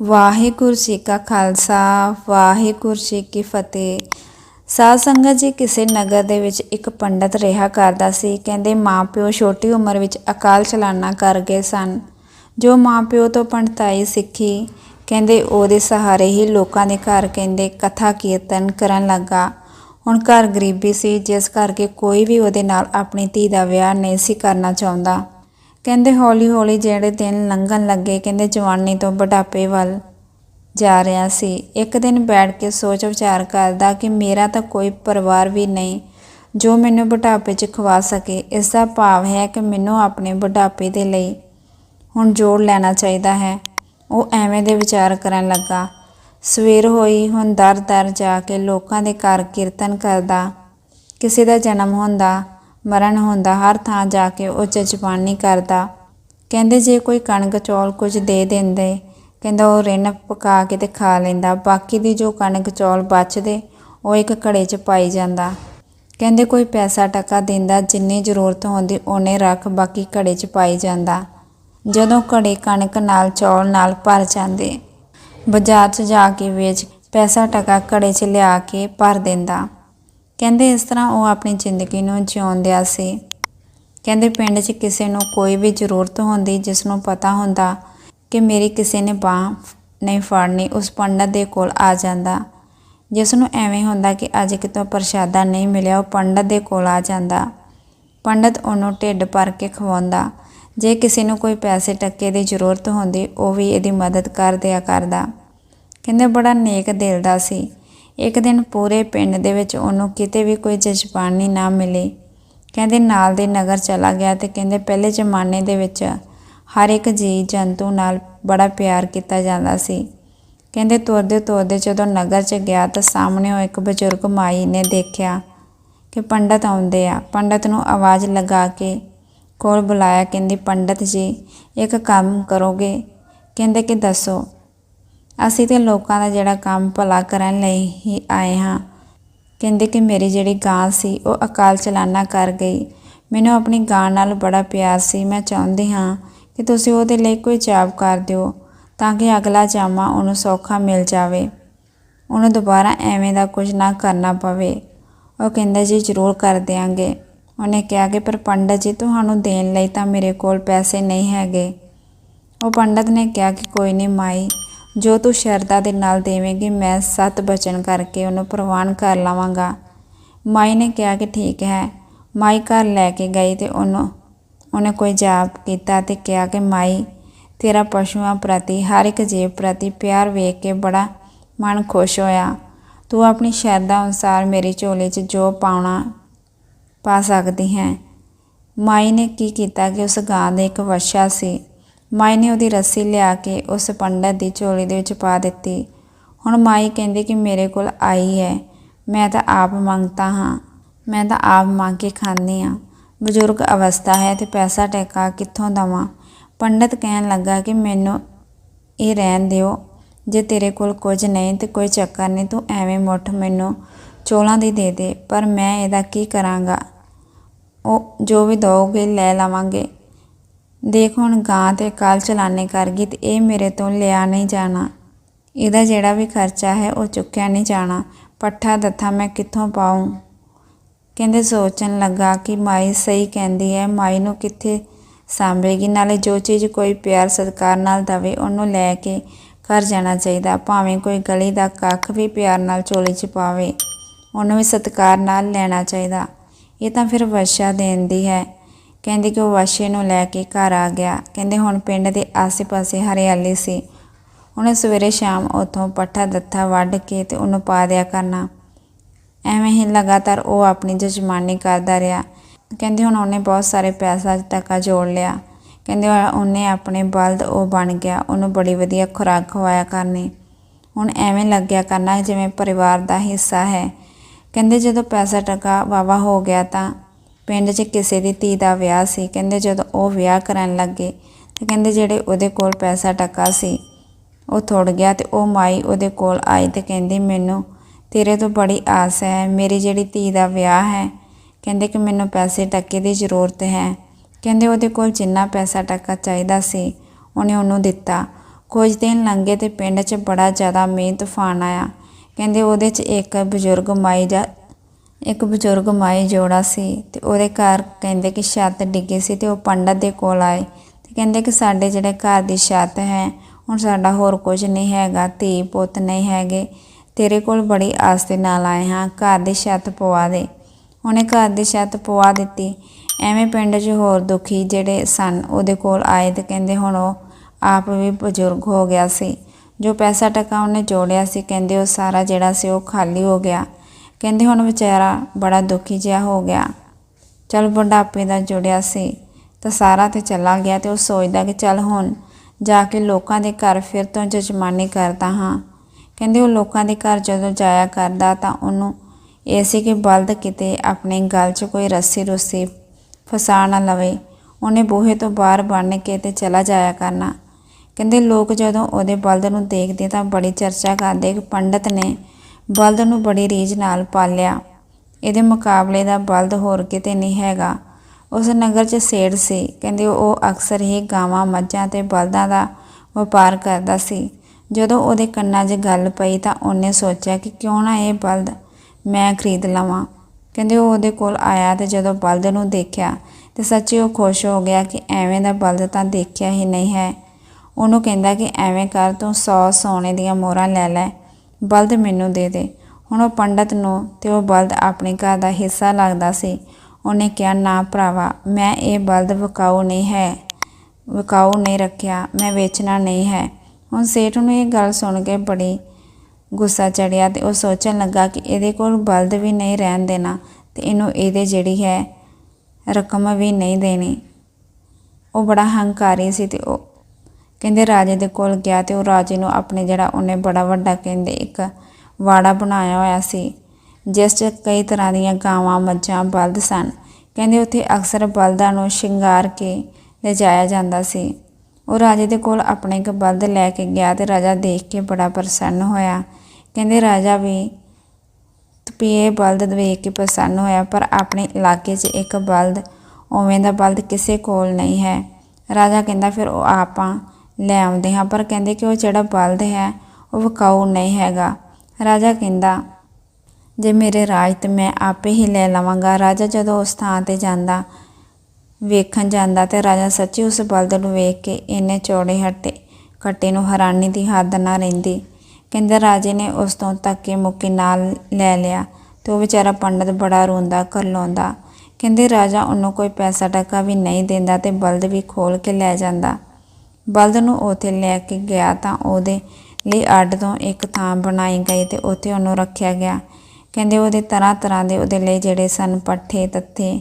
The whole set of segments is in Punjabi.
ਵਾਹਿਗੁਰੂ ਜੀ ਕਾ ਖਾਲਸਾ, ਵਾਹਿਗੁਰੂ ਜੀ ਕੀ ਫਤਿਹ। ਸਾਧ ਸੰਗਤ ਜੀ ਕਿਸੇ ਨਗਰ ਦੇ ਵਿੱਚ ਇੱਕ ਪੰਡਤ ਰਿਹਾ ਕਰਦਾ ਸੀ, ਕਹਿੰਦੇ ਮਾਪਿਓ ਛੋਟੀ ਉਮਰ ਵਿੱਚ ਅਕਾਲ ਚਲਾਣਾ ਕਰ ਗਏ ਸਨ। ਜੋ ਮਾਪਿਓ ਤੋਂ ਪੰਡਤਾਈ ਸਿੱਖੀ, ਕਹਿੰਦੇ ਉਹਦੇ ਸਹਾਰੇ ਹੀ ਲੋਕਾਂ ਦੇ ਘਰ ਕਹਿੰਦੇ ਕਥਾ ਕੀਰਤਨ ਕਰਨ ਲੱਗਾ। ਹੁਣ ਘਰ ਗਰੀਬੀ ਸੀ, ਜਿਸ ਕਰਕੇ ਕੋਈ ਵੀ ਉਹਦੇ ਨਾਲ ਆਪਣੀ ਧੀ ਦਾ ਵਿਆਹ ਨਹੀਂ ਸੀ ਕਰਨਾ ਚਾਹੁੰਦਾ। ਕਹਿੰਦੇ ਹੌਲੀ ਹੌਲੀ ਜਿਹੜੇ ਦਿਨ ਲੰਘਣ ਲੱਗੇ, ਕਹਿੰਦੇ ਜਵਾਨੀ ਤੋਂ ਬੁਢਾਪੇ ਵੱਲ ਜਾ ਰਿਹਾ ਸੀ। ਇੱਕ ਦਿਨ ਬੈਠ ਕੇ ਸੋਚ ਵਿਚਾਰ ਕਰਦਾ ਕਿ ਮੇਰਾ ਤਾਂ ਕੋਈ ਪਰਿਵਾਰ ਵੀ ਨਹੀਂ ਜੋ ਮੈਨੂੰ ਬੁਢਾਪੇ 'ਚ ਖਵਾ ਸਕੇ। ਇਸ ਦਾ ਭਾਵ ਹੈ ਕਿ ਮੈਨੂੰ ਆਪਣੇ ਬੁਢਾਪੇ ਦੇ ਲਈ ਹੁਣ ਜੋੜ ਲੈਣਾ ਚਾਹੀਦਾ ਹੈ। ਉਹ ਐਵੇਂ ਦੇ ਵਿਚਾਰ ਕਰਨ ਲੱਗਾ। ਸਵੇਰ ਹੋਈ, ਹੁਣ ਦਰ ਦਰ ਜਾ ਕੇ ਲੋਕਾਂ ਦੇ ਘਰ ਕੀਰਤਨ ਕਰਦਾ। ਕਿਸੇ ਦਾ ਜਨਮ ਹੁੰਦਾ ਮਰਨ ਹੁੰਦਾ, ਹਰ ਥਾਂ ਜਾ ਕੇ ਉਹ ਜਜ਼ਬਾਨੀ ਕਰਦਾ। ਕਹਿੰਦੇ, ਜੇ ਕੋਈ ਕਣਕ ਚੌਲ ਕੁਝ ਦੇ ਦਿੰਦੇ, ਕਹਿੰਦਾ ਉਹ ਰਿੰਨ ਪਕਾ ਕੇ ਤੇ ਖਾ ਲੈਂਦਾ। ਬਾਕੀ ਦੀ ਜੋ ਕਣਕ ਚੌਲ ਬਚਦੇ, ਉਹ ਇੱਕ ਘੜੇ 'ਚ ਪਾਈ ਜਾਂਦਾ। ਕਹਿੰਦੇ, ਕੋਈ ਪੈਸਾ ਟਕਾ ਦਿੰਦਾ, ਜਿੰਨੀ ਜ਼ਰੂਰਤ ਹੁੰਦੀ ਉਹਨੇ ਰੱਖ, ਬਾਕੀ ਘੜੇ 'ਚ ਪਾਈ ਜਾਂਦਾ। ਜਦੋਂ ਘੜੇ ਕਣਕ ਨਾਲ, ਚੌਲ ਨਾਲ ਭਰ ਜਾਂਦੇ, ਬਾਜ਼ਾਰ 'ਚ ਜਾ ਕੇ ਵੇਚ, ਪੈਸਾ ਟਕਾ ਘੜੇ 'ਚ ਲਿਆ ਕੇ ਭਰ ਦਿੰਦਾ। ਕਹਿੰਦੇ ਇਸ ਤਰ੍ਹਾਂ ਉਹ ਆਪਣੀ ਜ਼ਿੰਦਗੀ ਨੂੰ ਜਿਉਂਦਿਆ ਸੀ। ਕਹਿੰਦੇ ਪਿੰਡ 'ਚ ਕਿਸੇ ਨੂੰ ਕੋਈ ਵੀ ਜ਼ਰੂਰਤ ਹੁੰਦੀ, ਜਿਸ ਨੂੰ ਪਤਾ ਹੁੰਦਾ ਕਿ ਮੇਰੀ ਕਿਸੇ ਨੇ ਬਾਹ ਨਹੀਂ ਫੜਨੀ, ਉਸ ਪੰਡਤ ਦੇ ਕੋਲ ਆ ਜਾਂਦਾ। ਜਿਸ ਨੂੰ ਐਵੇਂ ਹੁੰਦਾ ਕਿ ਅੱਜ ਕਿਤੋਂ ਪ੍ਰਸ਼ਾਦਾ ਨਹੀਂ ਮਿਲਿਆ, ਉਹ ਪੰਡਤ ਦੇ ਕੋਲ ਆ ਜਾਂਦਾ। ਪੰਡਤ ਉਹਨੂੰ ਢਿੱਡ ਭਰ ਕੇ ਖਵਾਉਂਦਾ। ਜੇ ਕਿਸੇ ਨੂੰ ਕੋਈ ਪੈਸੇ ਟੱਕੇ ਦੀ ਜ਼ਰੂਰਤ ਹੁੰਦੀ, ਉਹ ਵੀ ਇਹਦੀ ਮਦਦ ਕਰ ਦਿਆ ਕਰਦਾ। ਕਹਿੰਦੇ ਬੜਾ ਨੇਕ ਦਿਲ ਦਾ ਸੀ। ਇੱਕ ਦਿਨ ਪੂਰੇ ਪਿੰਡ ਦੇ ਵਿੱਚ ਉਹਨੂੰ ਕਿਤੇ ਵੀ ਕੋਈ ਜਜ਼ਮਾਨੀ ਨਾ ਮਿਲੀ। ਕਹਿੰਦੇ ਨਾਲ ਦੇ ਨਗਰ ਚਲਾ ਗਿਆ ਤੇ ਕਹਿੰਦੇ ਪਹਿਲੇ ਜ਼ਮਾਨੇ ਦੇ ਵਿੱਚ ਹਰ ਇੱਕ ਜੀ ਜੰਤੂ ਨਾਲ ਬੜਾ ਪਿਆਰ ਕੀਤਾ ਜਾਂਦਾ ਸੀ। ਕਹਿੰਦੇ ਤੁਰਦੇ ਤੁਰਦੇ ਜਦੋਂ ਨਗਰ 'ਚ ਗਿਆ ਤਾਂ ਸਾਹਮਣੇ ਉਹ ਇੱਕ ਬਜ਼ੁਰਗ ਮਾਈ ਨੇ ਦੇਖਿਆ ਕਿ ਪੰਡਤ ਆਉਂਦੇ ਆ। ਪੰਡਤ ਨੂੰ ਆਵਾਜ਼ ਲਗਾ ਕੇ ਕੋਲ ਬੁਲਾਇਆ, ਕਹਿੰਦੀ, ਪੰਡਤ ਜੀ, ਇੱਕ ਕੰਮ ਕਰੋਗੇ? ਕਹਿੰਦੇ ਕਿ, ਦੱਸੋ। ਅਸੀਂ ਤੇ ਲੋਕਾਂ ਦਾ ਜਿਹੜਾ ਕੰਮ ਭਲਾ ਕਰਨ ਲਈ ਹੀ ਆਏ ਹਾਂ। ਕਹਿੰਦੇ ਕਿ ਮੇਰੀ ਜਿਹੜੀ ਗਾਂ ਸੀ, ਉਹ ਅਕਾਲ ਚਲਾਣਾ ਕਰ ਗਈ। ਮੈਨੂੰ ਆਪਣੀ ਗਾਂ ਨਾਲ ਬੜਾ ਪਿਆਰ ਸੀ। ਮੈਂ ਚਾਹੁੰਦੀ ਹਾਂ ਕਿ ਤੁਸੀਂ ਉਹਦੇ ਲਈ ਕੋਈ ਜਾਬ ਕਰ ਦਿਓ, ਤਾਂ ਕਿ ਅਗਲਾ ਜਾਮਾ ਉਹਨੂੰ ਸੌਖਾ ਮਿਲ ਜਾਵੇ। ਉਹਨੂੰ ਦੁਬਾਰਾ ਐਵੇਂ ਦਾ ਕੁਝ ਨਾ ਕਰਨਾ ਪਵੇ। ਉਹ ਕਹਿੰਦਾ, ਜੀ, ਜ਼ਰੂਰ ਕਰ ਦਿਆਂਗੇ। ਉਹਨੇ ਕਿਹਾ ਕਿ, ਪਰ ਪੰਡਤ ਜੀ, ਤੁਹਾਨੂੰ ਦੇਣ ਲਈ ਤਾਂ ਮੇਰੇ ਕੋਲ ਪੈਸੇ ਨਹੀਂ ਹੈਗੇ। ਉਹ ਪੰਡਤ ਨੇ ਕਿਹਾ ਕਿ, ਕੋਈ ਨਹੀਂ ਮਾਈ ਜੋ ਤੂੰ ਸ਼ਰਧਾ ਦੇ ਨਾਲ ਦੇਵੇਂਗੀ, ਮੈਂ ਸਤ ਬਚਨ ਕਰਕੇ ਉਹਨੂੰ ਪ੍ਰਵਾਨ ਕਰ ਲਵਾਂਗਾ। ਮਾਈ ਨੇ ਕਿਹਾ ਕਿ ਠੀਕ ਹੈ। ਮਾਈ ਘਰ ਲੈ ਕੇ ਗਈ ਤੇ ਉਹਨੂੰ, ਉਹਨੇ ਕੋਈ ਜਾਪ ਕੀਤਾ ਤੇ ਕਿਹਾ ਕਿ ਮਾਈ, ਤੇਰਾ ਪਸ਼ੂਆਂ ਪ੍ਰਤੀ, ਹਰ ਇੱਕ ਜੀਵ ਪ੍ਰਤੀ ਪਿਆਰ ਵੇਖ ਕੇ ਬੜਾ ਮਨ ਖੁਸ਼ ਹੋਇਆ। ਤੂੰ ਆਪਣੀ ਸ਼ਰਧਾ ਅਨੁਸਾਰ ਮੇਰੀ ਝੋਲੇ 'ਚ ਜੋ ਪਾਉਣਾ, ਪਾ ਸਕਦੀ ਹੈ। ਮਾਈ ਨੇ ਕੀ ਕੀਤਾ ਕਿ ਉਸ ਗਾਂ ਦੇ ਇੱਕ ਵੱਛਾ ਸੀ। ਮਾਈ ਨੇ ਉਹਦੀ ਰੱਸੀ ਲਿਆ ਕੇ ਉਸ ਪੰਡਤ ਦੀ ਝੋਲੀ ਦੇ ਵਿੱਚ ਪਾ ਦਿੱਤੀ। ਹੁਣ ਮਾਈ ਕਹਿੰਦੇ ਕਿ ਮੇਰੇ ਕੋਲ ਆਈ ਹੈ। ਮੈਂ ਤਾਂ ਆਪ ਮੰਗਤਾ ਹਾਂ। ਮੈਂ ਤਾਂ ਆਪ ਮੰਗ ਕੇ ਖਾਂਦੀ ਹਾਂ। ਬਜ਼ੁਰਗ ਅਵਸਥਾ ਹੈ ਤੇ ਪੈਸਾ ਟੈਕਾ ਕਿੱਥੋਂ ਦਵਾਂ? ਪੰਡਤ ਕਹਿਣ ਲੱਗਾ ਕਿ ਮੈਨੂੰ ਇਹ ਰਹਿਣ ਦਿਓ। ਜੇ ਤੇਰੇ ਕੋਲ ਕੁਝ ਨਹੀਂ ਤੇ ਕੋਈ ਚੱਕਰ ਨਹੀਂ, ਤੂੰ ਐਵੇਂ ਮੁੱਠ ਮੈਨੂੰ ਚੋਲਾਂ ਦੀ ਦੇ ਦੇ। ਪਰ ਮੈਂ ਇਹਦਾ ਕੀ ਕਰਾਂਗਾ? ਉਹ ਜੋ ਵੀ ਦਓਗੇ ਲੈ ਲਵਾਂਗੇ। ਦੇਖ ਹੁਣ ਗਾਂ ਤੇ ਕਾਲ ਚਲਾਣੇ ਕਰ ਗਈ ਤੇ ਇਹ ਮੇਰੇ ਤੋਂ ਲਿਆ ਨਹੀਂ ਜਾਣਾ। ਇਹਦਾ ਜਿਹੜਾ ਵੀ ਖਰਚਾ ਹੈ ਉਹ ਚੁੱਕਿਆ ਨਹੀਂ ਜਾਣਾ। ਪੱਠਾ ਦੱਥਾ ਮੈਂ ਕਿੱਥੋਂ ਪਾਉਂ ਕਹਿੰਦੇ ਸੋਚਣ ਲੱਗਾ ਕਿ ਮਾਈ ਸਹੀ ਕਹਿੰਦੀ ਹੈ, ਮਾਈ ਨੂੰ ਕਿੱਥੇ ਸਾਂਭੇਗੀ? ਨਾਲੇ ਜੋ ਚੀਜ਼ ਕੋਈ ਪਿਆਰ ਸਤਿਕਾਰ ਨਾਲ ਦਵੇ ਉਹਨੂੰ ਲੈ ਕੇ ਘਰ ਜਾਣਾ ਚਾਹੀਦਾ, ਭਾਵੇਂ ਕੋਈ ਗਲੀ ਦਾ ਕੱਖ ਵੀ ਪਿਆਰ ਨਾਲ ਚੋਲੀ 'ਚ ਪਾਵੇ। ਉਹਨੂੰ ਵੀ ਸਤਿਕਾਰ ਨਾਲ ਲੈਣਾ ਚਾਹੀਦਾ। ਇਹ ਤਾਂ ਫਿਰ ਵਸ਼ਾ ਦੇਣ ਦੀ ਹੈ। ਕਹਿੰਦੇ ਕਿ ਉਹ ਵਾਸ਼ੇ ਨੂੰ ਲੈ ਕੇ ਘਰ ਆ ਗਿਆ। ਕਹਿੰਦੇ ਹੁਣ ਪਿੰਡ ਦੇ ਆਸੇ-ਪਾਸੇ ਹਰਿਆਲੀ ਸੀ। ਉਹਨੇ ਸਵੇਰੇ ਸ਼ਾਮ ਉਥੋਂ ਪੱਠਾ ਦੱਥਾ ਵੱਢ ਕੇ ਤੇ ਉਹਨੂੰ ਪਾ ਦਿਆ ਕਰਨਾ। ਐਵੇਂ ਹੀ ਲਗਾਤਾਰ ਉਹ ਆਪਣੀ ਜਜਮਾਨੀ ਕਰਦਾ ਰਿਹਾ। ਕਹਿੰਦੇ ਹੁਣ ਉਹਨੇ ਬਹੁਤ ਸਾਰੇ ਪੈਸਾ ਤੱਕਾ ਜੋੜ ਲਿਆ। ਕਹਿੰਦੇ ਉਹਨੇ ਆਪਣੇ ਬਲਦ ਉਹ ਬਣ ਗਿਆ। ਉਹਨੂੰ ਬੜੀ ਵਧੀਆ ਖੁਰਾਕ ਖਵਾਇਆ ਕਰਨੀ। ਹੁਣ ਐਵੇਂ ਲੱਗਿਆ ਕਰਨਾ ਜਿਵੇਂ ਪਰਿਵਾਰ ਦਾ ਹਿੱਸਾ ਹੈ। ਕਹਿੰਦੇ ਜਦੋਂ ਪੈਸਾ ਟਕਾ ਵਾਵਾ ਹੋ ਗਿਆ ਤਾਂ ਪਿੰਡ 'ਚ ਕਿਸੇ ਦੀ ਧੀ ਦਾ ਵਿਆਹ ਸੀ, ਕਹਿੰਦੇ ਜਦੋਂ ਉਹ ਵਿਆਹ ਕਰਨ ਲੱਗੇ ਤੇ ਕਹਿੰਦੇ ਜਿਹੜੇ ਉਹਦੇ ਕੋਲ ਪੈਸਾ ਟਕਾ ਸੀ, ਉਹ ਥੁੜ ਗਿਆ ਤੇ ਉਹ ਮਾਈ ਉਹਦੇ ਕੋਲ ਆਈ ਤੇ ਕਹਿੰਦੀ, ਮੈਨੂੰ ਤੇਰੇ ਤੋਂ ਬੜੀ ਆਸ ਹੈ, ਮੇਰੀ ਜਿਹੜੀ ਧੀ ਦਾ ਵਿਆਹ ਹੈ, ਕਹਿੰਦੇ ਕਿ ਮੈਨੂੰ ਪੈਸੇ ਟੱਕੇ ਦੀ ਜ਼ਰੂਰਤ ਹੈ। ਕਹਿੰਦੇ ਉਹਦੇ ਕੋਲ ਜਿੰਨਾ ਪੈਸਾ ਟੱਕਾ ਚਾਹੀਦਾ ਸੀ, ਉਹਨੇ ਉਹਨੂੰ ਦਿੱਤਾ। ਕੁਝ ਦਿਨ ਲੰਘੇ ਤੇ ਪਿੰਡ 'ਚ ਬੜਾ ਜ਼ਿਆਦਾ ਮੀਂਹ ਤੂਫਾਨ ਆਇਆ। ਕਹਿੰਦੇ ਉਹਦੇ 'ਚ ਇੱਕ ਬਜ਼ੁਰਗ ਮਾਈ ਜਾ ਇੱਕ ਬਜ਼ੁਰਗ ਮਾਈ ਜੋੜਾ ਸੀ ਤੇ ਉਹਦੇ ਘਰ ਕਹਿੰਦੇ ਕਿ ਛੱਤ ਡਿੱਗੀ ਸੀ ਤੇ ਉਹ ਪੰਡਤ ਦੇ ਕੋਲ ਆਏ ਤੇ ਕਹਿੰਦੇ ਕਿ ਸਾਡੇ ਜਿਹੜੇ ਘਰ ਦੀ ਛੱਤ ਹੈ, ਹੁਣ ਸਾਡਾ ਹੋਰ ਕੁਝ ਨਹੀਂ ਹੈਗਾ, ਧੀ ਪੁੱਤ ਨਹੀਂ ਹੈਗੇ, ਤੇਰੇ ਕੋਲ ਬੜੀ ਆਸ ਦੇ ਨਾਲ ਆਏ ਹਾਂ, ਘਰ ਦੀ ਛੱਤ ਪਵਾ ਦੇ। ਉਹਨੇ ਘਰ ਦੀ ਛੱਤ ਪਵਾ ਦਿੱਤੀ। ਐਵੇਂ ਪਿੰਡ 'ਚ ਹੋਰ ਦੁਖੀ ਜਿਹੜੇ ਸਨ ਉਹਦੇ ਕੋਲ ਆਏ ਤੇ ਕਹਿੰਦੇ ਹੁਣ ਉਹ ਆਪ ਵੀ ਬਜ਼ੁਰਗ ਹੋ ਗਿਆ ਸੀ। ਜੋ ਪੈਸਾ ਟਕਾ ਉਹਨੇ ਜੋੜਿਆ ਸੀ, ਕਹਿੰਦੇ ਉਹ ਸਾਰਾ ਜਿਹੜਾ ਸੀ ਉਹ ਖਾਲੀ ਹੋ ਗਿਆ। ਕਹਿੰਦੇ ਹੁਣ ਵਿਚਾਰਾ ਬੜਾ ਦੁਖੀ ਜਿਹਾ ਹੋ ਗਿਆ। ਚਲ ਬੁਢਾਪੇ ਦਾ ਜੁੜਿਆ ਸੀ ਤਾਂ ਸਾਰਾ ਤੇ ਚਲਾ ਗਿਆ ਤੇ ਉਹ ਸੋਚਦਾ ਕਿ ਚੱਲ ਹੁਣ ਜਾ ਕੇ ਲੋਕਾਂ ਦੇ ਘਰ ਫਿਰ ਤੋਂ ਜਜਮਾਨੀ ਕਰਦਾ ਹਾਂ। ਕਹਿੰਦੇ ਉਹ ਲੋਕਾਂ ਦੇ ਘਰ ਜਦੋਂ ਜਾਇਆ ਕਰਦਾ ਤਾਂ ਉਹਨੂੰ ਇਹ ਸੀ ਕਿ ਬਲਦ ਕਿਤੇ ਆਪਣੇ ਗਲ 'ਚ ਕੋਈ ਰੱਸੀ ਰੁੱਸੀ ਫਸਾ ਨਾ ਲਵੇ। ਉਹਨੇ ਬੂਹੇ ਤੋਂ ਬਾਹਰ ਬੰਨ੍ਹ ਕੇ ਤੇ ਚਲਾ ਜਾਇਆ ਕਰਨਾ। ਕਹਿੰਦੇ ਲੋਕ ਜਦੋਂ ਉਹਦੇ ਬਲਦ ਨੂੰ ਦੇਖਦੇ ਤਾਂ ਬੜੀ ਚਰਚਾ ਕਰਦੇ ਕਿ ਪੰਡਤ ਨੇ ਬਲਦ ਨੂੰ ਬੜੀ ਰੀਝ ਨਾਲ ਪਾਲਿਆ। ਇਹਦੇ ਮੁਕਾਬਲੇ ਦਾ ਬਲਦ ਹੋਰ ਕਿਤੇ ਨਹੀਂ ਹੈਗਾ। ਉਸ ਨਗਰ 'ਚ ਸੇਠ ਸੀ। ਕਹਿੰਦੇ ਉਹ ਅਕਸਰ ਹੀ ਗਾਵਾਂ, ਮੱਝਾਂ ਤੇ ਬਲਦਾਂ ਦਾ ਵਪਾਰ ਕਰਦਾ ਸੀ। ਜਦੋਂ ਉਹਦੇ ਕੰਨਾਂ 'ਚ ਗੱਲ ਪਈ ਤਾਂ ਉਹਨੇ ਸੋਚਿਆ ਕਿ ਕਿਉਂ ਨਾ ਇਹ ਬਲਦ ਮੈਂ ਖਰੀਦ ਲਵਾਂ। ਕਹਿੰਦੇ ਉਹ ਉਹਦੇ ਕੋਲ ਆਇਆ ਤੇ ਜਦੋਂ ਬਲਦ ਨੂੰ ਦੇਖਿਆ ਤੇ ਸੱਚੀ ਉਹ ਖੁਸ਼ ਹੋ ਗਿਆ ਕਿ ਐਵੇਂ ਦਾ ਬਲਦ ਤਾਂ ਦੇਖਿਆ ਹੀ ਨਹੀਂ ਹੈ। ਉਹਨੂੰ ਕਹਿੰਦਾ ਕਿ ਐਵੇਂ ਕਰ, ਤੂੰ 100 ਸੋਨੇ ਦੀਆਂ ਮੋਹਰਾਂ ਲੈ ਲੈ। ਬਲਦ ਮੈਨੂੰ ਦੇ ਦੇ। ਹੁਣ ਉਹ ਪੰਡਤ ਨੂੰ ਤੇ ਉਹ ਬਲਦ ਆਪਣੇ ਘਰ ਦਾ ਹਿੱਸਾ ਲੱਗਦਾ ਸੀ। ਉਹਨੇ ਕਿਹਾ, ਨਾ ਭਰਾਵਾ, ਮੈਂ ਇਹ ਬਲਦ ਵਿਕਾਊ ਨਹੀਂ ਹੈ। ਵਿਕਾਊ ਨਹੀਂ ਰੱਖਿਆ, ਮੈਂ ਵੇਚਣਾ ਨਹੀਂ ਹੈ। ਹੁਣ ਸੇਠ ਨੂੰ ਇਹ ਗੱਲ ਸੁਣ ਕੇ ਬੜੀ ਗੁੱਸਾ ਚੜਿਆ ਤੇ ਉਹ ਸੋਚਣ ਲੱਗਾ ਕਿ ਇਹਦੇ ਕੋਲ ਬਲਦ ਵੀ ਨਹੀਂ ਰਹਿਣ ਦੇਣਾ ਤੇ ਇਹਨੂੰ ਇਹਦੇ ਜਿਹੜੀ ਹੈ ਰਕਮ ਵੀ ਨਹੀਂ ਦੇਣੀ। ਉਹ ਬੜਾ ਹੰਕਾਰੀ ਸੀ ਤੇ ਉਹ ਕਹਿੰਦੇ ਰਾਜੇ ਦੇ ਕੋਲ ਗਿਆ ਤੇ ਉਹ ਰਾਜੇ ਨੂੰ ਆਪਣੇ ਜਿਹੜਾ ਉਹਨੇ ਬੜਾ ਵੱਡਾ ਕਹਿੰਦੇ ਇੱਕ ਵਾੜਾ ਬਣਾਇਆ ਹੋਇਆ ਸੀ, ਜਿਸ 'ਚ ਕਈ ਤਰ੍ਹਾਂ ਦੀਆਂ ਗਾਵਾਂ, ਮੱਝਾਂ, ਬਲਦ ਸਨ। ਕਹਿੰਦੇ ਉੱਥੇ ਅਕਸਰ ਬਲਦਾਂ ਨੂੰ ਸ਼ਿੰਗਾਰ ਕੇ ਲਿਜਾਇਆ ਜਾਂਦਾ ਸੀ। ਉਹ ਰਾਜੇ ਦੇ ਕੋਲ ਆਪਣੇ ਇੱਕ ਬਲਦ ਲੈ ਕੇ ਗਿਆ ਤੇ ਰਾਜਾ ਦੇਖ ਕੇ ਬੜਾ ਪ੍ਰਸੰਨ ਹੋਇਆ। ਕਹਿੰਦੇ ਰਾਜਾ ਵੀ ਤਪੀਏ ਬਲਦ ਵੇਖ ਕੇ ਪ੍ਰਸੰਨ ਹੋਇਆ, ਪਰ ਆਪਣੇ ਇਲਾਕੇ 'ਚ ਇੱਕ ਬਲਦ, ਉਵੇਂ ਦਾ ਬਲਦ ਕਿਸੇ ਕੋਲ ਨਹੀਂ ਹੈ। ਰਾਜਾ ਕਹਿੰਦਾ, ਫਿਰ ਉਹ ਆਪਾਂ ਲੈ ਆਉਂਦੇ ਹਾਂ, ਪਰ ਕਹਿੰਦੇ ਕਿ ਉਹ ਜਿਹੜਾ ਬਲਦ ਹੈ, ਉਹ ਵਿਕਾਊ ਨਹੀਂ ਹੈਗਾ। ਰਾਜਾ ਕਹਿੰਦਾ, ਜੇ ਮੇਰੇ ਰਾਜ ਤੇ ਮੈਂ ਆਪੇ ਹੀ ਲੈ ਲਵਾਂਗਾ। ਰਾਜਾ ਜਦੋਂ ਉਸ ਥਾਂ ਤੇ ਜਾਂਦਾ, ਵੇਖਣ ਜਾਂਦਾ ਤੇ ਰਾਜਾ ਸੱਚੀ ਉਸ ਬਲਦ ਨੂੰ ਵੇਖ ਕੇ ਇੰਨੇ ਚੌੜੇ ਹੱਟੇ ਕੱਟੇ ਨੂੰ ਹੈਰਾਨੀ ਦੀ ਹੱਦ ਨਾ ਰਹਿੰਦੀ। ਕਹਿੰਦੇ, ਰਾਜੇ ਨੇ ਉਸ ਤੋਂ ਧੱਕੇ ਮੁੱਕੇ ਨਾਲ ਲੈ ਲਿਆ ਤੇ ਉਹ ਵਿਚਾਰਾ ਪੰਡਤ ਬੜਾ ਰੋਂਦਾ ਕਰਲਾਉਂਦਾ ਕਹਿੰਦੇ, ਰਾਜਾ ਉਹਨੂੰ ਕੋਈ ਪੈਸਾ ਟਕਾ ਵੀ ਨਹੀਂ ਦਿੰਦਾ ਤੇ ਬਲਦ ਵੀ ਖੋਲ ਕੇ ਲੈ ਜਾਂਦਾ। ਬਲਦ ਨੂੰ ਉੱਥੇ ਲੈ ਕੇ ਗਿਆ ਤਾਂ ਉਹਦੇ ਲਈ ਅੱਡ ਤੋਂ ਇੱਕ ਥਾਂ ਬਣਾਈ ਗਈ ਤੇ ਉੱਥੇ ਉਹਨੂੰ ਰੱਖਿਆ ਗਿਆ। ਕਹਿੰਦੇ ਉਹਦੇ ਤਰ੍ਹਾਂ ਤਰ੍ਹਾਂ ਦੇ ਉਹਦੇ ਲਈ ਜਿਹੜੇ ਸਨ ਪੱਠੇ, ਤੱਥੇ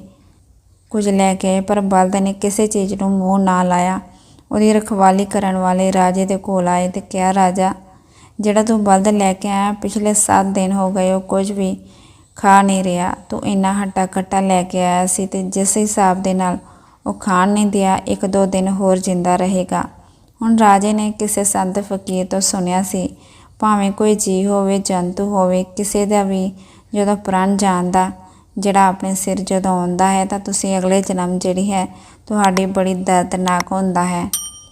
ਕੁਝ ਲੈ ਕੇ ਆਏ, ਪਰ ਬਲਦ ਨੇ ਕਿਸੇ ਚੀਜ਼ ਨੂੰ ਮੂੰਹ ਨਾ ਲਾਇਆ। ਉਹਦੀ ਰਖਵਾਲੀ ਕਰਨ ਵਾਲੇ ਰਾਜੇ ਦੇ ਕੋਲ ਆਏ ਤੇ ਕਿਹਾ, ਰਾਜਾ, ਜਿਹੜਾ ਤੂੰ ਬਲਦ ਲੈ ਕੇ ਆਇਆ, ਪਿਛਲੇ 7 ਦਿਨ ਹੋ ਗਏ ਉਹ ਕੁਝ ਵੀ ਖਾ ਨਹੀਂ ਰਿਹਾ। ਤੂੰ ਇੰਨਾ ਹੱਟਾ ਕੱਟਾ ਲੈ ਕੇ ਆਇਆ ਸੀ ਤੇ ਜਿਸ ਹਿਸਾਬ ਦੇ ਨਾਲ ਉਹ ਖਾਣ ਨਹੀਂ ਦਿਆ, ਇੱਕ ਦੋ ਦਿਨ ਹੋਰ ਜਿੰਦਾ ਰਹੇਗਾ। ਹੁਣ ਰਾਜੇ ਨੇ ਕਿਸੇ ਸੰਤ ਫਕੀਰ ਤੋਂ ਸੁਣਿਆ ਸੀ, ਭਾਵੇਂ ਕੋਈ ਜੀ ਹੋਵੇ, ਜੰਤੂ ਹੋਵੇ, ਕਿਸੇ ਦਾ ਵੀ ਜਦੋਂ ਪ੍ਰਾਣ ਜਾਂਦਾ ਜਿਹੜਾ ਆਪਣੇ ਸਿਰ ਜਦੋਂ ਆਉਂਦਾ ਹੈ ਤਾਂ ਤੁਸੀਂ ਅਗਲੇ ਜਨਮ ਜਿਹੜੀ ਹੈ ਤੁਹਾਡੀ ਬੜੀ ਦਰਦਨਾਕ ਹੁੰਦਾ ਹੈ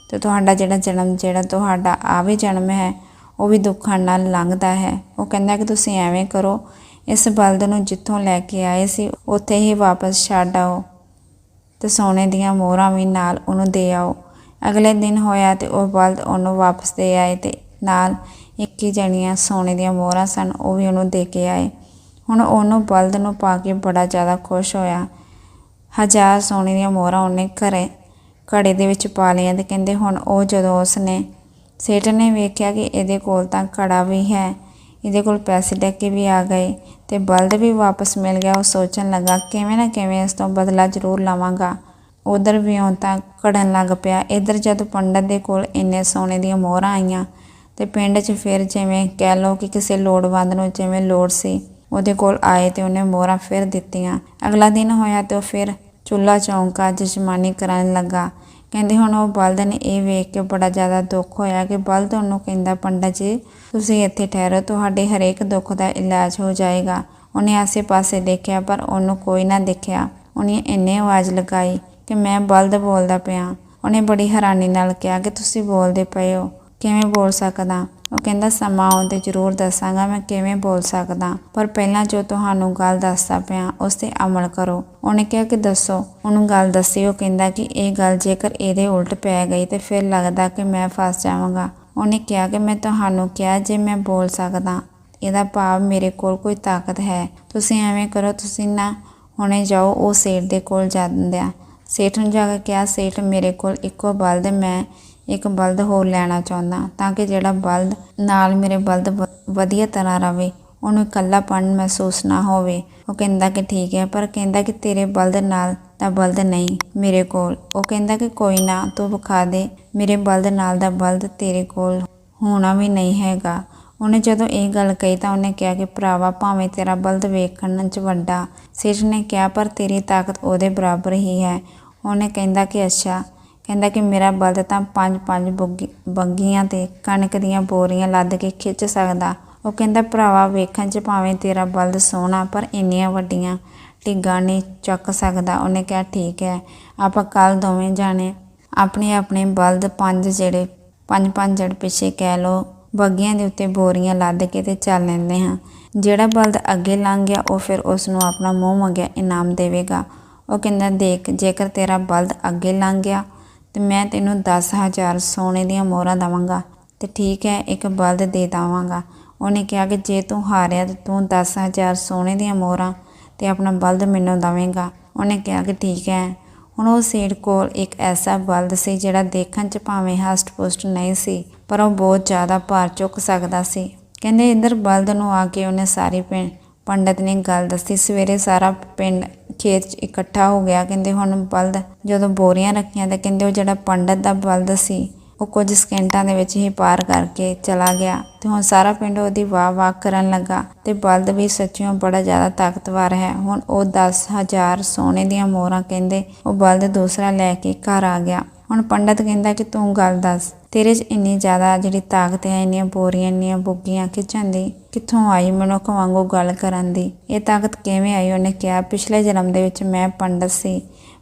ਤੇ ਤੁਹਾਡਾ ਜਿਹੜਾ ਜਨਮ, ਜਿਹੜਾ ਤੁਹਾਡਾ ਆ ਵੀ ਜਨਮ ਹੈ, ਉਹ ਵੀ ਦੁੱਖਾਂ ਨਾਲ ਲੰਘਦਾ ਹੈ। ਉਹ ਕਹਿੰਦਾ ਕਿ ਤੁਸੀਂ ਐਵੇਂ ਕਰੋ, ਇਸ ਬਲਦ ਨੂੰ ਜਿੱਥੋਂ ਲੈ ਕੇ ਆਏ ਸੀ, ਉੱਥੇ ਹੀ ਵਾਪਸ ਛੱਡ ਆਓ ਤੇ ਸੋਨੇ ਦੀਆਂ ਮੋਹਰਾਂ ਵੀ ਨਾਲ ਉਹਨੂੰ ਦੇ ਆਓ। ਅਗਲੇ ਦਿਨ ਹੋਇਆ ਤੇ ਉਹ ਬਲਦ ਉਹਨੂੰ ਵਾਪਸ ਦੇ ਆਏ ਤੇ ਨਾਲ ਇੱਕ ਹੀ ਜਣੀਆਂ ਸੋਨੇ ਦੀਆਂ ਮੋਹਰਾਂ ਸਨ, ਉਹ ਵੀ ਉਹਨੂੰ ਦੇ ਕੇ ਆਏ। ਹੁਣ ਉਹਨੂੰ ਬਲਦ ਨੂੰ ਪਾ ਕੇ ਬੜਾ ਜ਼ਿਆਦਾ ਖੁਸ਼ ਹੋਇਆ। ਹਜ਼ਾਰ ਸੋਨੇ ਦੀਆਂ ਮੋਹਰਾਂ ਉਹਨੇ ਘਰੇ ਘੜੇ ਦੇ ਵਿੱਚ ਪਾ ਲਈਆਂ ਤੇ ਕਹਿੰਦੇ ਹੁਣ ਉਹ ਜਦੋਂ ਉਸਨੇ ਸੇਠ ਨੇ ਵੇਖਿਆ ਕਿ ਇਹਦੇ ਕੋਲ ਤਾਂ ਘੜਾ ਵੀ ਹੈ, ਇਹਦੇ ਕੋਲ ਪੈਸੇ ਲੈ ਕੇ ਵੀ ਆ ਗਏ ਤੇ ਬਲਦ ਵੀ ਵਾਪਸ ਮਿਲ ਗਿਆ, ਉਹ ਸੋਚਣ ਲੱਗਾ ਕਿਵੇਂ ਨਾ ਕਿਵੇਂ ਇਸ ਤੋਂ ਬਦਲਾ ਜ਼ਰੂਰ ਲਵਾਂਗਾ। ਉਧਰ ਵੀ ਤਾਂ ਘੜਨ ਲੱਗ ਪਿਆ। ਇਧਰ ਜਦ ਪੰਡਤ ਦੇ ਕੋਲ ਇੰਨੇ ਸੋਨੇ ਦੀਆਂ ਮੋਹਰਾਂ ਆਈਆਂ ਤੇ ਪਿੰਡ 'ਚ ਫਿਰ ਜਿਵੇਂ ਕਹਿ ਲਓ ਕਿ ਕਿਸੇ ਲੋੜਵੰਦ ਨੂੰ ਜਿਵੇਂ ਲੋੜ ਸੀ, ਉਹਦੇ ਕੋਲ ਆਏ ਤੇ ਉਹਨੇ ਮੋਹਰਾਂ ਫਿਰ ਦਿੱਤੀਆਂ। ਅਗਲਾ ਦਿਨ ਹੋਇਆ ਤੇ ਉਹ ਫਿਰ ਚੁੱਲਾ ਚੌਂਕਾ ਜਸ਼ਮਾਨੀ ਕਰਨ ਲੱਗਾ। ਕਹਿੰਦੇ ਹੁਣ ਉਹ ਬਲਦ ਨੇ ਇਹ ਵੇਖ ਕੇ ਬੜਾ ਜ਼ਿਆਦਾ ਦੁੱਖ ਹੋਇਆ ਕਿ ਬਲਦ ਉਹਨੂੰ ਕਹਿੰਦਾ, ਪੰਡਤ ਜੀ, ਤੁਸੀਂ ਇੱਥੇ ਠਹਿਰੋ, ਤੁਹਾਡੇ ਹਰੇਕ ਦੁੱਖ ਦਾ ਇਲਾਜ ਹੋ ਜਾਏਗਾ। ਉਹਨੇ ਆਸੇ-ਪਾਸੇ ਦੇਖਿਆ ਪਰ ਉਹਨੂੰ ਕੋਈ ਨਾ ਦੇਖਿਆ। ਉਹਨੇ ਇੰਨੇ ਆਵਾਜ਼ ਲਗਾਈ ਕਿ ਮੈਂ ਬਲਦ ਬੋਲਦਾ ਪਿਆ। ਉਹਨੇ ਬੜੀ ਹੈਰਾਨੀ ਨਾਲ ਕਿਹਾ ਕਿ ਤੁਸੀਂ ਬੋਲਦੇ ਪਏ ਹੋ। ਕਿਵੇਂ ਬੋਲ ਸਕਦਾ? ਉਹ ਕਹਿੰਦਾ, ਸਮਾਂ ਆਉਣ ਤੇ ਜ਼ਰੂਰ ਦੱਸਾਂਗਾ ਮੈਂ ਕਿਵੇਂ ਬੋਲ ਸਕਦਾ। ਪਰ ਪਹਿਲਾਂ ਜੋ ਤੁਹਾਨੂੰ ਗੱਲ ਦੱਸਦਾ ਪਿਆ, ਉਸ ਤੇ ਅਮਲ ਕਰੋ। ਉਹਨੇ ਕਿਹਾ ਕਿ ਦੱਸੋ। ਉਹਨੂੰ ਗੱਲ ਦੱਸੀ, ਉਹ ਕਹਿੰਦਾ ਕਿ ਇਹ ਗੱਲ ਜੇਕਰ ਇਹਦੇ ਉਲਟ ਪੈ ਗਈ ਤੇ ਫਿਰ ਲੱਗਦਾ ਕਿ ਮੈਂ ਫਸ ਜਾਵਾਂਗਾ। ਉਹਨੇ ਕਿਹਾ ਕਿ ਮੈਂ ਤੁਹਾਨੂੰ ਕਿਹਾ, ਜੇ ਮੈਂ ਬੋਲ ਸਕਦਾ, ਇਹਦਾ ਭਾਵ ਮੇਰੇ ਕੋਲ ਕੋਈ ਤਾਕਤ ਹੈ। ਤੁਸੀਂ ਐਵੇਂ ਕਰੋ, ਤੁਸੀਂ ਨਾ ਹੁਣੇ ਜਾਓ, ਉਹ ਸੇਠ ਦੇ ਕੋਲ ਜਾਂਦੇ ਸੇਠ ਨੂੰ ਜਾ ਕੇ ਕਿਹਾ, ਸੇਠ, ਮੇਰੇ ਕੋਲ ਇੱਕੋ ਬਲਦ, ਮੈਂ ਇੱਕ ਬਲਦ ਹੋਰ ਲੈਣਾ ਚਾਹੁੰਦਾ ਤਾਂ ਕਿ ਜਿਹੜਾ ਬਲਦ ਨਾਲ ਮੇਰੇ ਬਲਦ ਵ- ਵਧੀਆ ਤਰ੍ਹਾਂ ਰਵੇ, ਉਹਨੂੰ ਇਕੱਲਾਪਣ ਮਹਿਸੂਸ ਨਾ ਹੋਵੇ। ਉਹ ਕਹਿੰਦਾ ਕਿ ਠੀਕ ਹੈ, ਪਰ ਕਹਿੰਦਾ ਕਿ ਤੇਰੇ ਬਲਦ ਨਾਲ ਦਾ ਬਲਦ ਨਹੀਂ ਮੇਰੇ ਕੋਲ। ਉਹ ਕਹਿੰਦਾ ਕਿ ਕੋਈ ਨਾ, ਤੂੰ ਵਿਖਾ ਦੇ, ਮੇਰੇ ਬਲਦ ਨਾਲ ਦਾ ਬਲਦ ਤੇਰੇ ਕੋਲ ਹੋਣਾ ਵੀ ਨਹੀਂ ਹੈਗਾ। ਉਹਨੇ ਜਦੋਂ ਇਹ ਗੱਲ ਕਹੀ ਤਾਂ ਉਹਨੇ ਕਿਹਾ ਕਿ ਭਰਾਵਾ, ਭਾਵੇਂ ਤੇਰਾ ਬਲਦ ਵੇਖਣ 'ਚ ਵੱਡਾ ਸੇਠ ਨੇ ਕਿਹਾ, ਪਰ ਤੇਰੀ ਤਾਕਤ ਉਹਦੇ ਬਰਾਬਰ ਹੀ ਹੈ। ਉਹਨੇ ਕਹਿੰਦਾ ਕਿ, ਅੱਛਾ। ਕਹਿੰਦਾ ਕਿ, ਮੇਰਾ ਬਲਦ ਤਾਂ ਪੰਜ ਪੰਜ ਬੁੱਗੀ- ਬੰਗੀਆਂ ਤੇ ਕਣਕ ਦੀਆਂ ਬੋਰੀਆਂ ਲੱਦ ਕੇ ਖਿੱਚ ਸਕਦਾ। ਉਹ ਕਹਿੰਦਾ, ਭਰਾਵਾ ਵੇਖਣ 'ਚ ਭਾਵੇਂ ਤੇਰਾ ਬਲਦ ਸੋਹਣਾ, ਪਰ ਇੰਨੀਆਂ ਵੱਡੀਆਂ ਢਿੱਗਾਂ ਨਹੀਂ ਚੱਕ ਸਕਦਾ। ਉਹਨੇ ਕਿਹਾ, ਠੀਕ ਹੈ, ਆਪਾਂ ਕੱਲ ਦੋਵੇਂ ਜਾਣੇ ਆਪਣੇ ਆਪਣੇ ਬਲਦ ਪੰਜ ਜਿਹੜੇ ਪੰਜ ਪੰਜ ਜੜ ਪਿੱਛੇ ਕਹਿ ਲੋ ਬੱਗੀਆਂ ਦੇ ਉੱਤੇ ਬੋਰੀਆਂ ਲੱਦ ਕੇ ਤੇ ਚੱਲ ਲੈਂਦੇ ਹਾਂ। ਜਿਹੜਾ ਬਲਦ ਅੱਗੇ ਲੰਘ ਗਿਆ, ਉਹ ਫਿਰ ਉਸ ਨੂੰ ਆਪਣਾ ਮੂੰਹ ਮੰਗਿਆ, ਇਨਾਮ ਦੇਵੇਗਾ। ਉਹ ਕਹਿੰਦਾ, ਦੇਖ, ਜੇਕਰ ਤੇਰਾ ਬਲਦ ਅੱਗੇ ਲੰਘ ਗਿਆ, ਤੇ ਮੈਂ ਤੈਨੂੰ 10000 ਸੋਨੇ ਦੀਆਂ ਮੋਹਰਾਂ ਦਵਾਂਗਾ, ਤੇ ਠੀਕ ਹੈ, ਇੱਕ ਬਲਦ ਦੇ ਦਵਾਂਗਾ। ਉਹਨੇ ਕਿਹਾ ਕਿ ਜੇ ਤੂੰ ਹਾਰਿਆ, ਤੇ ਤੂੰ 10000 ਸੋਨੇ ਦੀਆਂ ਮੋਹਰਾਂ ਤੇ ਆਪਣਾ ਬਲਦ ਮੈਨੂੰ ਦਵੇਂਗਾ। ਉਹਨੇ ਕਿਹਾ ਕਿ ਠੀਕ ਹੈ। ਹੁਣ ਉਹ ਸੇਠ ਕੋਲ ਇੱਕ ਐਸਾ ਬਲਦ ਸੀ ਜਿਹੜਾ ਦੇਖਣ 'ਚ ਭਾਵੇਂ ਹਸਟ-ਪੁਸਟ ਨਹੀਂ ਸੀ, ਪਰ ਉਹ ਬਹੁਤ ਜ਼ਿਆਦਾ ਭਾਰ ਚੁੱਕ ਸਕਦਾ ਸੀ। ਕਹਿੰਦੇ ਇੰਦਰ ਬਲਦ ਨੂੰ ਆ ਕੇ ਉਹਨੇ ਸਾਰੀ ਪਿੰਡ ਪੰਡਤ ਨੇ ਗੱਲ ਦੱਸੀ। ਸਵੇਰੇ ਸਾਰਾ ਪਿੰਡ ਖੇਤ 'ਚ ਇਕੱਠਾ ਹੋ ਗਿਆ। ਕਹਿੰਦੇ ਹੁਣ ਬਲਦ ਜਦੋਂ ਬੋਰੀਆਂ ਰੱਖੀਆਂ ਤਾਂ ਕਹਿੰਦੇ ਉਹ ਜਿਹੜਾ ਪੰਡਤ ਦਾ ਬਲਦ ਸੀ, ਉਹ ਕੁਝ ਸਕਿੰਟਾਂ ਦੇ ਵਿੱਚ ਹੀ ਪਾਰ ਕਰਕੇ ਚਲਾ ਗਿਆ ਤੇ ਹੁਣ ਸਾਰਾ ਪਿੰਡ ਉਹਦੀ ਵਾਹ ਵਾਹ ਕਰਨ ਲੱਗਾ ਤੇ ਬਲਦ ਵੀ ਸੱਚਿਓ ਬੜਾ ਜ਼ਿਆਦਾ ਤਾਕਤਵਰ ਹੈ। ਹੁਣ ਉਹ 10000 ਸੋਨੇ ਦੀਆਂ ਮੋਹਰਾਂ ਕਹਿੰਦੇ ਉਹ ਬਲਦ ਦੂਸਰਾ ਲੈ ਕੇ ਘਰ ਆ ਗਿਆ। ਹੁਣ ਪੰਡਤ ਕਹਿੰਦਾ ਕਿ ਤੂੰ ਗੱਲ ਦੱਸ, ਤੇਰੇ 'ਚ ਇੰਨੀ ਜ਼ਿਆਦਾ ਜਿਹੜੀ ਤਾਕਤ ਹੈ, ਇੰਨੀਆਂ ਬੋਰੀਆਂ, ਇੰਨੀਆਂ ਬੁੱਗੀਆਂ ਖਿੱਚਣ ਦੀ, ਕਿੱਥੋਂ ਆਈ ਮਨੁੱਖ ਵਾਂਗੂ ਗੱਲ ਕਰਨ ਦੀ? ਇਹ ਤਾਕਤ ਕਿਵੇਂ ਆਈ? ਉਹਨੇ ਕਿਹਾ, ਪਿਛਲੇ ਜਨਮ ਦੇ ਵਿੱਚ ਮੈਂ ਪੰਡਤ ਸੀ।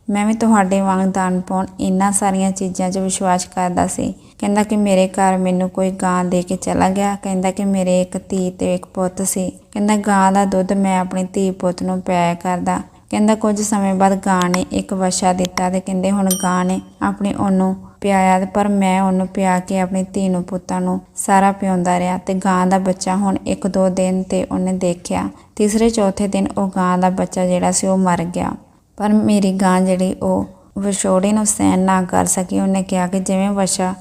ਮੈਂ ਵੀ ਤੁਹਾਡੇ ਵਾਂਗ ਦਾਨ ਪਾਉਣ ਇੰਨਾ ਸਾਰੀਆਂ ਚੀਜ਼ਾਂ 'ਚ ਵਿਸ਼ਵਾਸ ਕਰਦਾ ਸੀ। ਕਹਿੰਦਾ ਕਿ ਮੇਰੇ ਘਰ ਮੈਨੂੰ ਕੋਈ ਗਾਂ ਦੇ ਕੇ ਚਲਾ ਗਿਆ। ਕਹਿੰਦਾ ਕਿ ਮੇਰੇ ਇੱਕ ਧੀ ਤੇ ਇੱਕ ਪੁੱਤ ਸੀ। ਕਹਿੰਦਾ, ਗਾਂ ਦਾ ਦੁੱਧ ਮੈਂ ਆਪਣੀ ਧੀ ਪੁੱਤ ਨੂੰ ਪਿਆਇਆ ਕਰਦਾ। ਕਹਿੰਦਾ ਕੁਝ ਸਮੇਂ ਬਾਅਦ ਗਾਂ ਨੇ ਇੱਕ ਵਸ਼ਾ ਦਿੱਤਾ ਤੇ ਕਹਿੰਦੇ ਹੁਣ ਗਾਂ ਨੇ ਆਪਣੀ ਉਹਨੂੰ ਪਿਆਇਆ ਪਰ ਮੈਂ ਉਹਨੂੰ ਪਿਆ ਕੇ ਆਪਣੀ ਧੀ ਨੂੰ ਪੁੱਤਾਂ ਨੂੰ ਸਾਰਾ ਪਿਆਉਂਦਾ ਰਿਹਾ ਤੇ ਗਾਂ ਦਾ ਬੱਚਾ ਹੁਣ ਇੱਕ ਦੋ ਦਿਨ ਤੇ ਉਹਨੇ ਦੇਖਿਆ। ਤੀਸਰੇ ਚੌਥੇ ਦਿਨ ਉਹ ਗਾਂ ਦਾ ਬੱਚਾ ਜਿਹੜਾ ਸੀ ਉਹ ਮਰ ਗਿਆ। ਪਰ ਮੇਰੀ ਗਾਂ ਜਿਹੜੀ ਉਹ ਵਿਛੋੜੇ ਨੂੰ ਸਹਿਣ ਨਾ ਕਰ ਸਕੀ। ਉਹਨੇ ਕਿਹਾ ਕਿ ਜਿਵੇਂ ਵਸ਼ਾ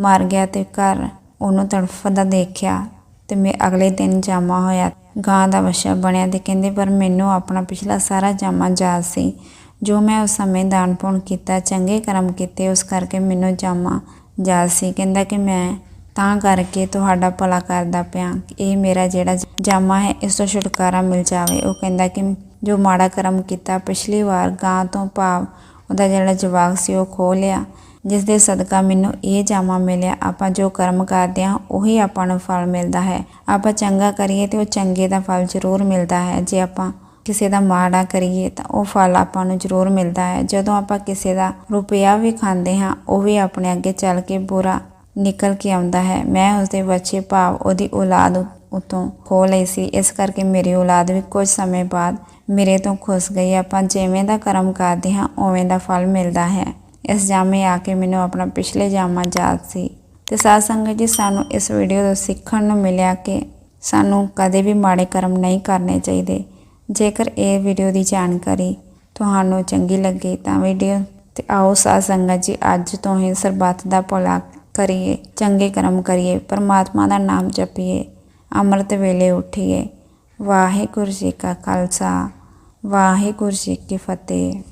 ਮਰ ਗਿਆ ਤੇ ਘਰ ਉਹਨੂੰ ਤੜਫਦਾ ਦੇਖਿਆ ਤੇ ਮੈਂ ਅਗਲੇ ਦਿਨ ਜਾਮਾ ਹੋਇਆ। ਗਾਂ ਦਾ ਵਛਾ ਬਣਿਆ ਤੇ ਕਹਿੰਦੇ, ਪਰ ਮੈਨੂੰ ਆਪਣਾ ਪਿਛਲਾ ਸਾਰਾ ਜਾਮਾ ਯਾਦ ਸੀ। ਜੋ ਮੈਂ ਉਸ ਸਮੇਂ ਦਾਨ ਪੁੰਨ ਕੀਤਾ, ਚੰਗੇ ਕਰਮ ਕੀਤੇ, ਉਸ ਕਰਕੇ ਮੈਨੂੰ ਜਾਮਾ ਯਾਦ ਸੀ। ਕਹਿੰਦਾ ਕਿ ਮੈਂ ਤਾਂ ਕਰਕੇ ਤੁਹਾਡਾ ਭਲਾ ਕਰਦਾ ਪਿਆ ਇਹ ਮੇਰਾ ਜਿਹੜਾ ਜਾਮਾ ਹੈ, ਇਸ ਤੋਂ ਛੁਟਕਾਰਾ ਮਿਲ ਜਾਵੇ। ਉਹ ਕਹਿੰਦਾ ਕਿ ਜੋ ਮਾੜਾ ਕਰਮ ਕੀਤਾ, ਪਿਛਲੀ ਵਾਰ ਗਾਂ ਤੋਂ ਭਾਵ ਉਹਦਾ ਜਿਹੜਾ ਜਵਾਕ ਸੀ, ਉਹ ਖੋ ਲਿਆ। ਜਿਸ ਦੇ ਸਦਕਾ ਮੈਨੂੰ ਇਹ ਜਾਮਾ ਮਿਲਿਆ, ਆਪਾਂ ਜੋ ਕਰਮ ਕਰਦੇ ਹਾਂ, ਉਹੀ ਆਪਾਂ ਨੂੰ ਫਲ ਮਿਲਦਾ ਹੈ। ਆਪਾਂ ਚੰਗਾ ਕਰੀਏ ਤੇ ਉਹ ਚੰਗੇ ਦਾ ਫਲ ਜ਼ਰੂਰ ਮਿਲਦਾ ਹੈ। ਜੇ ਆਪਾਂ ਕਿਸੇ ਦਾ ਮਾੜਾ ਕਰੀਏ ਤਾਂ ਉਹ ਫਲ ਆਪਾਂ ਨੂੰ ਜ਼ਰੂਰ ਮਿਲਦਾ ਹੈ। ਜਦੋਂ ਆਪਾਂ ਕਿਸੇ ਦਾ ਰੁਪਿਆ ਵੀ ਖਾਂਦੇ ਹਾਂ, ਉਹ ਵੀ ਆਪਣੇ ਅੱਗੇ ਚੱਲ ਕੇ ਬੁਰਾ ਨਿਕਲ ਕੇ ਆਉਂਦਾ ਹੈ। ਮੈਂ ਉਸਦੇ ਬੱਚੇ ਭਾਵ ਉਹਦੀ ਔਲਾਦ ਉਤੋਂ ਖੋ ਲਈ ਸੀ। ਇਸ ਕਰਕੇ ਮੇਰੀ ਔਲਾਦ ਵੀ ਕੁਝ ਸਮੇਂ ਬਾਅਦ ਮੇਰੇ ਤੋਂ ਖੁੱਸ ਗਈ। ਆਪਾਂ ਜਿਵੇਂ ਦਾ ਕਰਮ ਕਰਦੇ ਹਾਂ, ਉਵੇਂ ਦਾ ਫਲ ਮਿਲਦਾ ਹੈ। ਇਸ ਜਾਮੇ ਆ ਕੇ ਮੈਨੂੰ ਆਪਣਾ ਪਿਛਲੇ ਜਾਮਾ ਯਾਦ ਸੀ। ਤੇ ਸਾਧ ਸੰਗਤ ਜੀ, ਸਾਨੂੰ ਇਸ ਵੀਡੀਓ ਤੋਂ ਸਿੱਖਣ ਨੂੰ ਮਿਲਿਆ ਕਿ ਸਾਨੂੰ ਕਦੇ ਵੀ ਮਾੜੇ ਕਰਮ ਨਹੀਂ ਕਰਨੇ ਚਾਹੀਦੇ। ਜੇਕਰ ਇਹ ਵੀਡੀਓ ਦੀ ਜਾਣਕਾਰੀ ਤੁਹਾਨੂੰ ਚੰਗੀ ਲੱਗੀ ਤਾਂ ਵੀਡੀਓ ਤੇ ਆਓ ਸਾਧ ਸੰਗਤ ਜੀ, ਅੱਜ ਤੋਂ ਹੀ ਸਰਬੱਤ ਦਾ ਭਲਾ ਕਰੀਏ, ਚੰਗੇ ਕਰਮ ਕਰੀਏ, ਪਰਮਾਤਮਾ ਦਾ ਨਾਮ ਜਪੀਏ, ਅੰਮ੍ਰਿਤ ਵੇਲੇ ਉਠੀਏ। ਵਾਹਿਗੁਰੂ ਜੀ ਕਾ ਖਾਲਸਾ, ਵਾਹਿਗੁਰੂ ਜੀ ਕੀ ਫਤਿਹ।